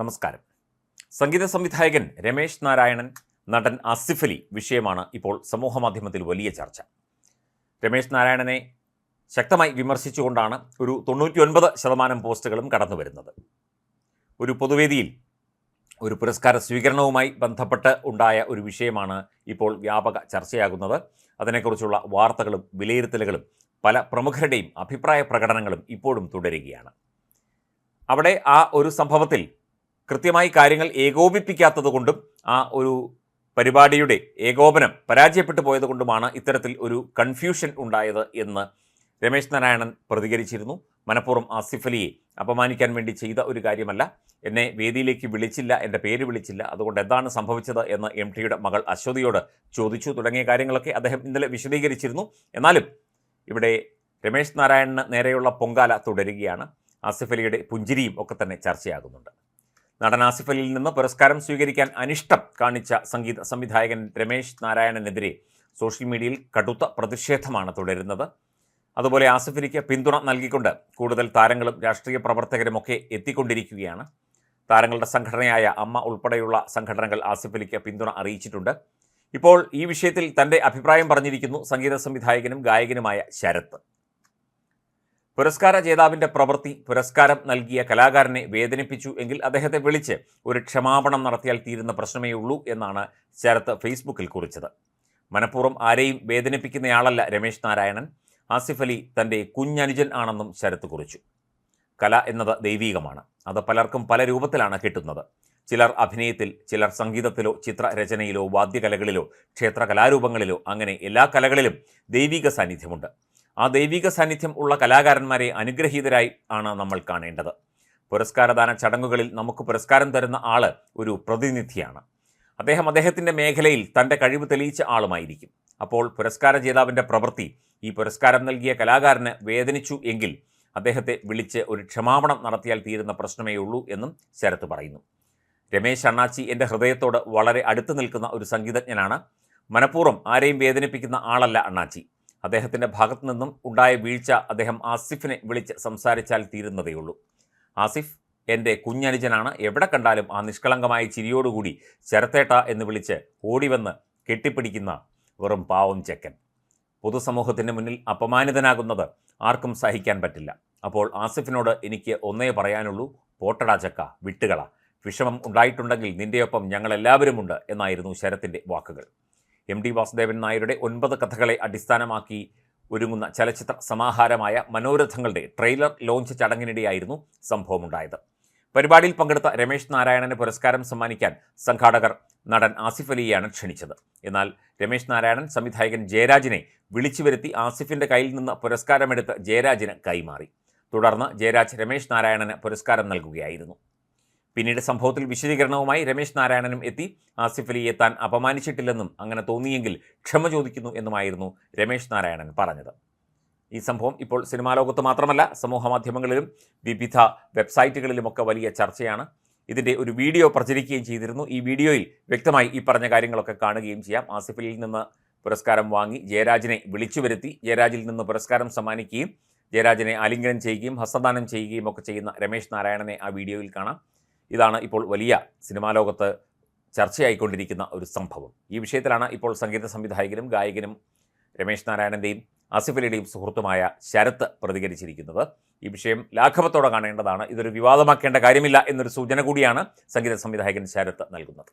നമസ്കാരം. സംഗീത സംവിധായകൻ രമേശ് നാരായണൻ നടൻ ആസിഫ് അലി വിഷയമാണ് ഇപ്പോൾ സമൂഹമാധ്യമത്തിൽ വലിയ ചർച്ച. രമേശ് നാരായണനെ ശക്തമായി വിമർശിച്ചുകൊണ്ടാണ് ഒരു തൊണ്ണൂറ്റി ഒൻപത് ശതമാനം പോസ്റ്റുകളും കടന്നു വരുന്നത് ഒരു പൊതുവേദിയിൽ ഒരു പുരസ്കാര സ്വീകരണവുമായി ബന്ധപ്പെട്ട് ഉണ്ടായ ഒരു വിഷയമാണ് ഇപ്പോൾ വ്യാപക ചർച്ചയാകുന്നത്. അതിനെക്കുറിച്ചുള്ള വാർത്തകളും വിലയിരുത്തലുകളും പല പ്രമുഖരുടെയും അഭിപ്രായ പ്രകടനങ്ങളും ഇപ്പോഴും തുടരുകയാണ്. അവിടെ ആ ഒരു സംഭവത്തിൽ കൃത്യമായി കാര്യങ്ങൾ ഏകോപിപ്പിക്കാത്തതുകൊണ്ടും ആ ഒരു പരിപാടിയുടെ ഏകോപനം പരാജയപ്പെട്ടു പോയതുകൊണ്ടുമാണ് ഇത്തരത്തിൽ ഒരു കൺഫ്യൂഷൻ ഉണ്ടായത് എന്ന് രമേശ് നാരായണൻ പ്രതികരിച്ചിരുന്നു. മനഃപൂർവം ആസിഫ് അലിയെ അപമാനിക്കാൻ വേണ്ടി ചെയ്ത ഒരു കാര്യമല്ല. എന്നെ വേദിയിലേക്ക് വിളിച്ചില്ല എന്റെ പേര് വിളിച്ചില്ല. അതുകൊണ്ട് എന്താണ് സംഭവിച്ചത് എന്ന് എം ടിയുടെ മകൾ അശ്വതിയോട് ചോദിച്ചു. തുടങ്ങിയ കാര്യങ്ങളൊക്കെ അദ്ദേഹം ഇന്നലെ വിശദീകരിച്ചിരുന്നു. എന്നാലും ഇവിടെ രമേശ് നാരായണന് നേരെയുള്ള പൊങ്കാല തുടരുകയാണ്. ആസിഫ് അലിയുടെ പുഞ്ചിരിയും ഒക്കെ തന്നെ ചർച്ചയാകുന്നുണ്ട്. നടൻ ആസിഫ് അലിയിൽ നിന്ന് പുരസ്കാരം സ്വീകരിക്കാൻ അനിഷ്ടം കാണിച്ച സംഗീത സംവിധായകൻ രമേശ് നാരായണനെതിരെ സോഷ്യൽ മീഡിയയിൽ കടുത്ത പ്രതിഷേധമാണ് തുടരുന്നത്. അതുപോലെ ആസിഫലിക്ക് പിന്തുണ നൽകിക്കൊണ്ട് കൂടുതൽ താരങ്ങളും രാഷ്ട്രീയ പ്രവർത്തകരുമൊക്കെ എത്തിക്കൊണ്ടിരിക്കുകയാണ്. താരങ്ങളുടെ സംഘടനയായ അമ്മ ഉൾപ്പെടെയുള്ള സംഘടനകൾ ആസിഫലിക്ക് പിന്തുണ അറിയിച്ചിട്ടുണ്ട്. ഇപ്പോൾ ഈ വിഷയത്തിൽ തന്റെ അഭിപ്രായം പറഞ്ഞിരിക്കുന്നു സംഗീത സംവിധായകനും ഗായകനുമായ ശരത്ത് പുരസ്കാര ജേതാവിന്റെ പ്രവൃത്തി പുരസ്കാരം നൽകിയ കലാകാരനെ വേദനിപ്പിച്ചു എങ്കിൽ അദ്ദേഹത്തെ വിളിച്ച് ഒരു ക്ഷമാപണം നടത്തിയാൽ തീരുന്ന പ്രശ്നമേ ഉള്ളൂ എന്നാണ് ശരത്ത് ഫേസ്ബുക്കിൽ കുറിച്ചത്. മനഃപൂർവം ആരെയും വേദനിപ്പിക്കുന്നയാളല്ല രമേശ് നാരായണൻ. ആസിഫ് അലി തന്റെ കുഞ്ഞനുജൻ ആണെന്നും ശരത്ത് കുറിച്ചു. കല എന്നത് ദൈവീകമാണ്. അത് പലർക്കും പല രൂപത്തിലാണ് കിട്ടുന്നത്. ചിലർ അഭിനയത്തിൽ ചിലർ സംഗീതത്തിലോ ചിത്രരചനയിലോ വാദ്യകലകളിലോ ക്ഷേത്ര കലാരൂപങ്ങളിലോ അങ്ങനെ എല്ലാ കലകളിലും ദൈവിക സാന്നിധ്യമുണ്ട്. ആ ദൈവിക സാന്നിധ്യം ഉള്ള കലാകാരന്മാരെ അനുഗ്രഹീതരായി ആണ് നമ്മൾ കാണേണ്ടത്. പുരസ്കാരദാന ചടങ്ങുകളിൽ നമുക്ക് പുരസ്കാരം തരുന്ന ആൾ ഒരു പ്രതിനിധിയാണ്. അദ്ദേഹം അദ്ദേഹത്തിന്റെ മേഖലയിൽ തന്റെ കഴിവ് തെളിയിച്ച ആളുമായിരിക്കും. അപ്പോൾ പുരസ്കാര ജേതാവിന്റെ പ്രവൃത്തി ഈ പുരസ്കാരം നൽകിയ കലാകാരന് വേദനിച്ചു എങ്കിൽ അദ്ദേഹത്തെ വിളിച്ച് ഒരു ക്ഷമാപണം നടത്തിയാൽ തീരുന്ന പ്രശ്നമേ ഉള്ളൂ എന്നും ശരത്ത് പറയുന്നു. രമേശ് അണ്ണാച്ചി എന്റെ ഹൃദയത്തോട് വളരെ അടുത്ത് നിൽക്കുന്ന ഒരു സംഗീതജ്ഞനാണ്. മനഃപൂർവം ആരെയും വേദനിപ്പിക്കുന്ന ആളല്ല അണ്ണാച്ചി. അദ്ദേഹത്തിന്റെ ഭാഗത്തു നിന്നും ഉണ്ടായ വീഴ്ച അദ്ദേഹം ആസിഫിനെ വിളിച്ച് സംസാരിച്ചാൽ തീരുന്നതേയുള്ളൂ. ആസിഫ് എന്റെ കുഞ്ഞനുജനാണ്. എവിടെ കണ്ടാലും ആ നിഷ്കളങ്കമായ ചിരിയോടുകൂടി ശരത്തേട്ട എന്ന് വിളിച്ച് ഓടിവന്ന് കെട്ടിപ്പിടിക്കുന്ന വെറും പാവം ചെക്കൻ. പൊതുസമൂഹത്തിന് മുന്നിൽ അപമാനിതനാകുന്നത് ആർക്കും സഹിക്കാൻ പറ്റില്ല. അപ്പോൾ ആസിഫിനോട് എനിക്ക് ഒന്നേ പറയാനുള്ളൂ. പോട്ടടാ ചക്ക വിട്ടുകള. വിഷമം ഉണ്ടായിട്ടുണ്ടെങ്കിൽ നിന്റെയൊപ്പം ഞങ്ങളെല്ലാവരുമുണ്ട് എന്നായിരുന്നു ശരത്തിന്റെ വാക്കുകൾ. എം ഡി വാസുദേവൻ നായരുടെ ഒൻപത് കഥകളെ അടിസ്ഥാനമാക്കി ഒരുങ്ങുന്ന ചലച്ചിത്ര സമാഹാരമായ മനോരഥങ്ങളുടെ ട്രെയിലർ ലോഞ്ച് ചടങ്ങിനിടെയായിരുന്നു സംഭവമുണ്ടായത്. പരിപാടിയിൽ പങ്കെടുത്ത രമേശ് നാരായണന് പുരസ്കാരം സമ്മാനിക്കാൻ സംഘാടകർ നടൻ ആസിഫ് അലിയെയാണ് ക്ഷണിച്ചത്. എന്നാൽ രമേശ് നാരായണൻ സംവിധായകൻ ജയരാജിനെ വിളിച്ചു വരുത്തി ആസിഫിന്റെ കയ്യിൽ നിന്ന് പുരസ്കാരമെടുത്ത് ജയരാജിന് കൈമാറി. തുടർന്ന് ജയരാജ് രമേശ് നാരായണന് പുരസ്കാരം നൽകുകയായിരുന്നു. പിന്നീട് സംഭവത്തിൽ വിശദീകരണവുമായി രമേശ് നാരായണനും എത്തി. ആസിഫ് അലിയെ താൻ അപമാനിച്ചിട്ടില്ലെന്നും അങ്ങനെ തോന്നിയെങ്കിൽ ക്ഷമ ചോദിക്കുന്നു എന്നുമായിരുന്നു രമേശ് നാരായണൻ പറഞ്ഞത്. ഈ സംഭവം ഇപ്പോൾ സിനിമാ ലോകത്ത് മാത്രമല്ല സമൂഹ മാധ്യമങ്ങളിലും വിവിധ വെബ്സൈറ്റുകളിലുമൊക്കെ വലിയ ചർച്ചയാണ്. ഇതിന്റെ ഒരു വീഡിയോ പ്രചരിക്കുകയും ചെയ്തിരുന്നു. ഈ വീഡിയോയിൽ വ്യക്തമായി ഈ പറഞ്ഞ കാര്യങ്ങളൊക്കെ കാണുകയും ചെയ്യാം. ആസിഫ് അലിയിൽ നിന്ന് പുരസ്കാരം വാങ്ങി ജയരാജിനെ വിളിച്ചു വരുത്തി. ജയരാജിൽ നിന്ന് പുരസ്കാരം സമ്മാനിക്കുകയും ജയരാജിനെ ആലിംഗനം ചെയ്യുകയും ഹസ്തദാനം ചെയ്യുകയും ഒക്കെ ചെയ്യുന്ന രമേശ് നാരായണനെ ആ വീഡിയോയിൽ കാണാം. ഇതാണ് ഇപ്പോൾ വലിയ സിനിമാ ലോകത്ത് ചർച്ചയായിക്കൊണ്ടിരിക്കുന്ന ഒരു സംഭവം. ഈ വിഷയത്തിലാണ് ഇപ്പോൾ സംഗീത സംവിധായകനും ഗായകനും രമേശ് നാരായണന്റെയും ആസിഫ് അലിയുടെയും സുഹൃത്തുമായ ശരത്ത് പ്രതികരിച്ചിരിക്കുന്നത്. ഈ വിഷയം ലാഘവത്തോടെ കാണേണ്ടതാണ്. ഇതൊരു വിവാദമാക്കേണ്ട കാര്യമില്ല എന്നൊരു സൂചന കൂടിയാണ് സംഗീത സംവിധായകൻ ശരത്ത് നൽകുന്നത്.